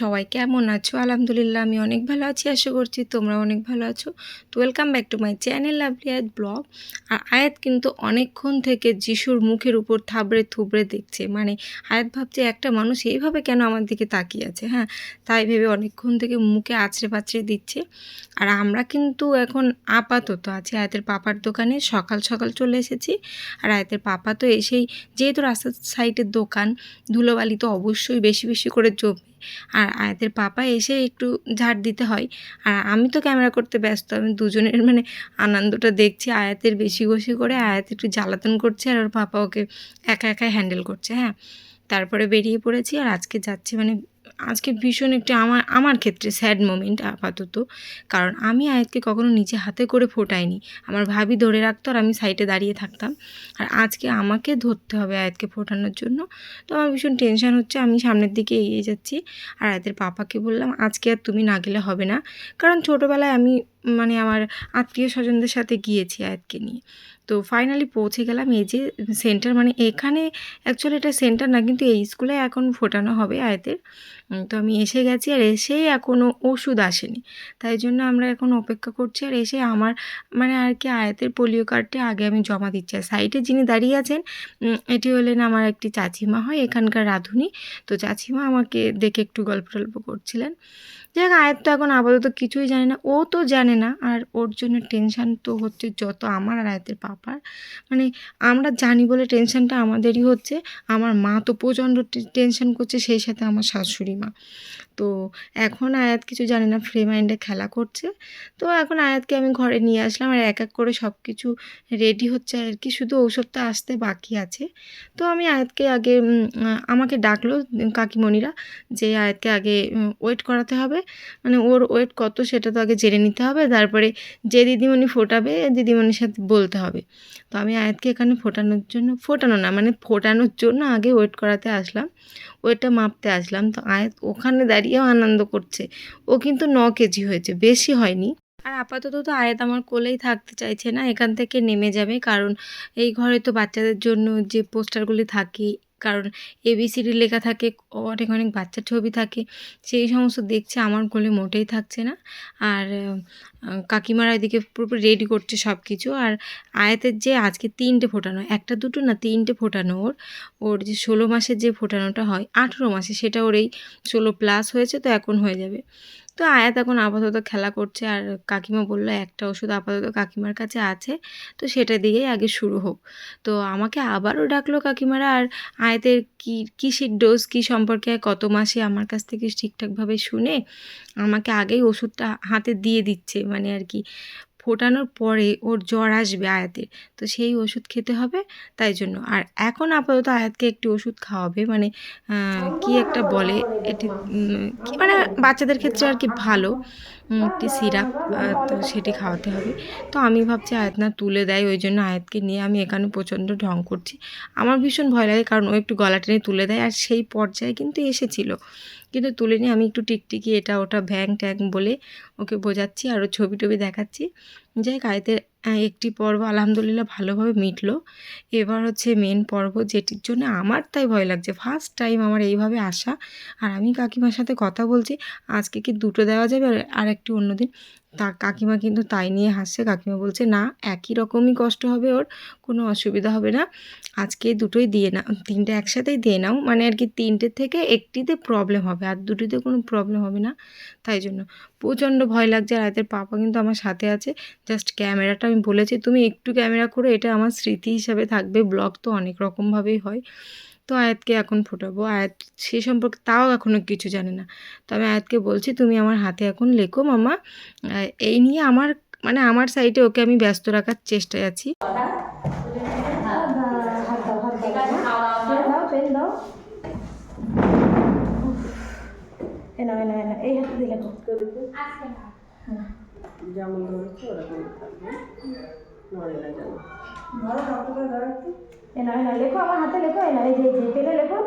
সবাই কেমন আছো? আলহামদুলিল্লাহ, আমি অনেক ভালো আছি, আশা করছি তোমরা অনেক ভালো আছো। তো welcome back to my channel lovely Ayat blog আর আয়াত কিন্তু অনেকক্ষণ থেকে যিশুর মুখের উপর থাবড়ে থুবড়ে দেখছে। মানে আয়াত ভাবছে, একটা মানুষ এইভাবে কেন আমার দিকে তাকিয়ে আছে? হ্যাঁ তাই ভেবে অনেকক্ষণ থেকে মুখে আছড়ে পাছড়ে দিচ্ছে। আর আমরা কিন্তু এখন আপাতত আছি, আয়াতের পাপার দোকানে। সকাল সকাল চলে এসেছি। আর আয়াতের পাপা তো এসেই, যেহেতু রাস্তার সাইডের দোকান, ধুলোবালি তো অবশ্যই বেশি বেশি করে জমে। আর আয়াতের পাপা এসে একটু ঝাড় দিতে হয়। আর আমি তো ক্যামেরা করতে ব্যস্ত। আমি দুজনের মানে আনন্দটা দেখছি। আয়াতের বেশি বেশি করে আয়াত একটু জ্বালাতন করছে আর ওর পাপা ওকে একা একা হ্যান্ডেল করছে হ্যাঁ। তারপরে বেরিয়ে পড়েছি আর আজকে যাচ্ছি মানে আজকে ভীষণ একটি আমার আমার ক্ষেত্রে স্যাড মোমেন্ট আপাতত। কারণ আমি আয়াতকে কখনো নিজে হাতে করে ফোটাইনি। আমার ভাবি ধরে রাখতো আর আমি সাইডে দাঁড়িয়ে থাকতাম। আর আজকে আমাকে ধরতে হবে আয়াতকে ফোটানোর জন্য। তো আমার ভীষণ টেনশান হচ্ছে, আমি সামনের দিকে এগিয়ে যাচ্ছি। আর আয়াতের পাপাকে বললাম, আজকে আর তুমি না গেলে হবে না। কারণ ছোটোবেলায় আমি মানে আমার আত্মীয় স্বজনদের সাথে গিয়েছি আয়াতকে নিয়ে। তো ফাইনালি পৌঁছে গেলাম এই যে সেন্টার মানে এখানে অ্যাকচুয়ালি এটা সেন্টার না, কিন্তু এই স্কুলে এখন ফোটানো হবে আয়াতের। তো আমি এসে গেছি আর এসেই এখনও ওষুধ আসেনি। তাই জন্য আমরা এখন অপেক্ষা করছি আর এসে আমার মানে আর কি আয়াতের পোলিও কার্ডটা আগে আমি জমা দিচ্ছি। আর সাইডে যিনি দাঁড়িয়ে আছেন এটি হলেন আমার একটি চাচিমা হয়, এখানকার রাঁধুনি। তো চাচিমা আমাকে দেখে একটু গল্প টল্প করছিলেন। যাক, আয়াত তো এখন আপাতত কিছুই জানে না। ও তো জানে না। আর ওর জন্য টেনশান তো হচ্ছে যত আমার আর আয়াতের পাপার। মানে আমরা জানি বলে টেনশানটা আমাদেরই হচ্ছে। আমার মা তো প্রচণ্ড টেনশন করছে, সেই সাথে আমার শাশুড়ি মা। তো এখন আয়াত কিছু জানে না ফ্রি মাইন্ডে খেলা করছে। তো এখন আয়াতকে আমি ঘরে নিয়ে আসলাম আর এক এক করে সব কিছু রেডি হচ্ছে আর কি। শুধু ঔষধটা আসতে বাকি আছে। তো আমি আয়াতকে আগে আমাকে ডাকলো কাকিমণিরা যে আয়াতকে আগে ওয়েট করাতে হবে। মানে ওর ওয়েট কত সেটা তো আগে জেনে নিতে হবে। তারপরে যে দিদিমণি ফোটাবে, দিদিমণির সাথে বলতে হবে। তো আমি আয়াতকে এখানে ফোটানোর জন্য, ফোটানো না মানে ফোটানোর জন্য আগে ওয়েট করাতে আসলাম। ওয়েটটা মাপতে আসলাম। তো আয়াত ওখানে দাঁড়িয়েও আনন্দ করছে। ও কিন্তু ন কেজি হয়েছে, বেশি হয়নি। আর আপাতত তো আয়াত আমার কোলেই থাকতে চাইছে না, এখান থেকে নেমে যাবে। কারণ এই ঘরে তো বাচ্চাদের জন্য যে পোস্টারগুলি থাকে কারণ এবিসিডি লেখা থাকে, অনেক অনেক বাচ্চার ছবি থাকে। সেই সমস্ত দেখছে, আমার কোলে মোটেই থাকছে না। আর কাকিমারা এদিকে পুরোপুরি রেডি করছে সব কিছু আর আয়াতের যে আজকে তিনটে ফোটানো, একটা দুটো না তিনটে ফোটানো ওর ওর যে ষোলো মাসের যে ফোটানোটা হয়, আঠেরো মাসে, সেটা ওর এই ষোলো প্লাস হয়েছে, তো এখন হয়ে যাবে। তো আয়া তখন আপাতত খেলা করছে আর কাকিমা বলল, একটা ওষুধ আপাতত কাকিমার কাছে আছে, তো সেটা দিয়েই আগে শুরু হোক। তো আমাকে আবারও ডাকলো কাকিমারা, আর আয়াতের কী, কিসের ডোজ কী সম্পর্কে, কত মাসে আমার কাছ থেকে ঠিকঠাকভাবে শুনে আমাকে আগেই ওষুধটা হাতে দিয়ে দিচ্ছে? মানে আর কি ফোটানোর পরে ওর জ্বর আসবে আয়াতের তো সেই ওষুধ খেতে হবে, তাই জন্য। আর এখন আপাতত আয়াতকে একটি ওষুধ খাওয়াবে মানে কি একটা বলে, এটি মানে বাচ্চাদের ক্ষেত্রে আর কি ভালো একটি সিরাপ তো সেটি খাওয়াতে হবে। তো আমি ভাবছি আয়াত না তুলে দেয়, ওই জন্য আয়াতকে নিয়ে আমি এখানে প্রচণ্ড ঢং করছি। আমার ভীষণ ভয় লাগে, কারণ ও একটু গলা টেনে তুলে দেয়, আর সেই পর্যায়ে কিন্তু এসেছিল। কিন্তু তুলে নিয়ে আমি একটু টিকটিকি এটা ওটা ভ্যাং ট্যাং বলে ওকে বোঝাচ্ছি আর ওর ছবি টবি দেখাচ্ছি। যাই হোক আয়তের একটি পর্ব আলহামদুলিল্লাহ ভালোভাবে মিটলো। এবার হচ্ছে মেন পর্ব যেটির জন্য আমার তাই ভয় লাগছে। ফার্স্ট টাইম আমার এইভাবে আসা। আর আমি কাকিমার সাথে কথা বলছি। আজকে কি দুটো দেওয়া যাবে আর একটি অন্য দিন? তা কাকিমা কিন্তু তাই নিয়ে হাসছে। কাকিমা বলছে, না, একই রকমই কষ্ট হবে ওর। কোনো অসুবিধা হবে না। আজকে দুটোই দিয়ে নাও, তিনটে একসাথেই দিয়ে নাও। মানে আর কি তিনটে থেকে একটিতে প্রবলেম হবে। আর দুটিতে কোনো প্রবলেম হবে না। তাই জন্য প্রচণ্ড ভয় লাগছে। আর রাতের পাপা কিন্তু আমার সাথে আছে। জাস্ট ক্যামেরাটা আমি বলেছি তুমি একটু ক্যামেরা করো এটা আমার স্মৃতি হিসাবে থাকবে। ব্লগ তো অনেক রকমভাবেই হয়। তো আয়াতকে এখন ফোটাবো। আয়াত সে সম্পর্কে তাও এখনও কিছু জানে না। তো আমি আয়াতকে বলছি তুমি আমার হাতে এখন লেখো মামা। এই নিয়ে আমার মানে আমার সাইডে ওকে আমি ব্যস্ত রাখার চেষ্টায় আছি। এই হাতে দিলে যেমন ধরেছে ওরকম থাকবে। নড়ে না যেন। এনা না লেখো আমার হাতে লেখো এই যে এই যে পেলে লেখো।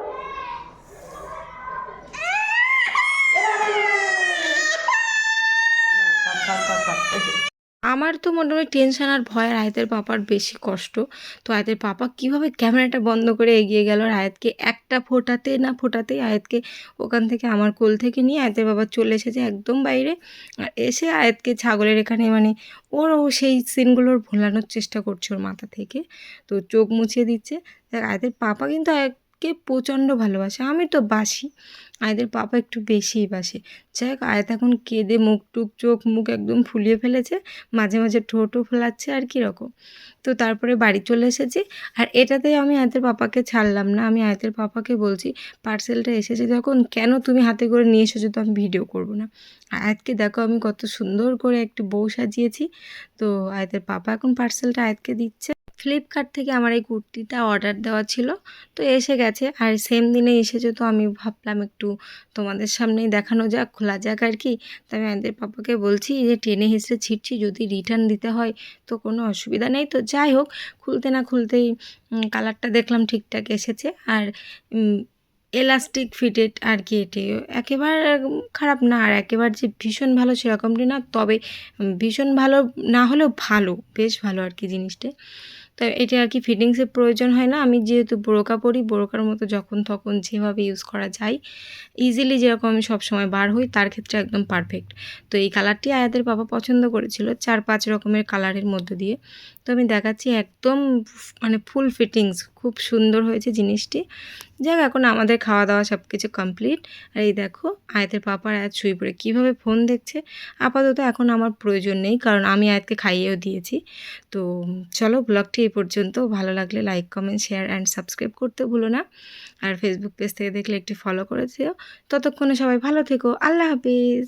আমার তো মোটামুটি টেনশন আর ভয় আর আয়াতের পাপার বেশি কষ্ট। তো আয়াতের পাপা কীভাবে ক্যামেরাটা বন্ধ করে এগিয়ে গেল? আর আয়াতকে একটা ফোটাতে না ফোটাতেই আয়াতকে ওখান থেকে আমার কোল থেকে নিয়ে আয়াতের বাবা চলে এসেছে একদম বাইরে। আর এসে আয়াতকে ছাগলের এখানে মানে ওর ও সেই সিনগুলোর ভোলানোর চেষ্টা করছে ওর মাথা থেকে। তো চোখ মুছিয়ে দিচ্ছে। আয়াতের পাপা কিন্তু আয়াতকে প্রচণ্ড ভালোবাসে। আমি তো বাসি। আয়াতের পাপা একটু বেশিই বাসে। যাই হোক, আয়াত এখন কেঁদে মুখ টুক চোখ মুখ একদম ফুলিয়ে ফেলেছে। মাঝে মাঝে ঠোঁটও ফোলাচ্ছে আর কীরকম তো তারপরে বাড়ি চলে এসেছি। আর এটাতে আমি আয়াতের পাপাকে ছাড়লাম না। আমি আয়াতের পাপাকে বলছি, পার্সেলটা এসেছে যখন, কেন তুমি হাতে করে নিয়ে এসেছ তো আমি ভিডিও করব না? আয়াতকে দেখো, আমি কত সুন্দর করে একটি বউ সাজিয়েছি। তো আয়াতের পাপা এখন পার্সেলটা আয়াতকে দিচ্ছে। ফ্লিপকার্ট থেকে আমার এই কুর্তিটা অর্ডার দেওয়া ছিল। তো এসে গেছে। আর সেম দিনে এসেছে তো আমি ভাবলাম একটু তোমাদের সামনেই দেখানো যাক, খোলা যাক আর কি। তো আমি আয়াতের পাপাকে বলছি যে, টেনে হেসে ছিটছি, যদি রিটার্ন দিতে হয় তো কোনো অসুবিধা নেই। তো যাই হোক, খুলতে না খুলতেই কালারটা দেখলাম ঠিকঠাক এসেছে। আর এলাস্টিক ফিটেড আর কি এটি। একেবারে খারাপ না, আর একেবারে যে ভীষণ ভালো সেরকমটি না, তবে ভীষণ ভালো না হলেও ভালো, বেশ ভালো আর কি জিনিসটা। তো এটা আর কি ফিটিংসের প্রয়োজন হয় না। আমি যেহেতু বোরকা পরি, বোরকার মতো যখন তখন যেভাবে ইউজ করা যায় ইজিলি যেরকম আমি সবসময় বার হই, তার ক্ষেত্রে একদম পারফেক্ট তো এই কালারটি আয়াতের বাবা পছন্দ করেছিল, চার পাঁচ রকমের কালারের মধ্যে দিয়ে। তো আমি দেখাচ্ছি একদম মানে ফুল ফিটিংস খুব সুন্দর হয়েছে জিনিসটি। যাক, এখন আমাদের খাওয়া দাওয়া সব কিছু কমপ্লিট আর এই দেখো আয়াতের পাপার আয়াত শুয়ে পড়ে। কীভাবে ফোন দেখছে? আপাতত এখন আমার প্রয়োজন নেই, কারণ আমি আয়াতকে খাইয়েও দিয়েছি। তো চলো ব্লগটি এই পর্যন্ত। ভালো লাগলে like comment share and subscribe করতে ভুলো না। আর ফেসবুক পেজ থেকে দেখলে একটি ফলো করে দিও। ততক্ষণে সবাই ভালো থেকো। আল্লাহ হাফিজ।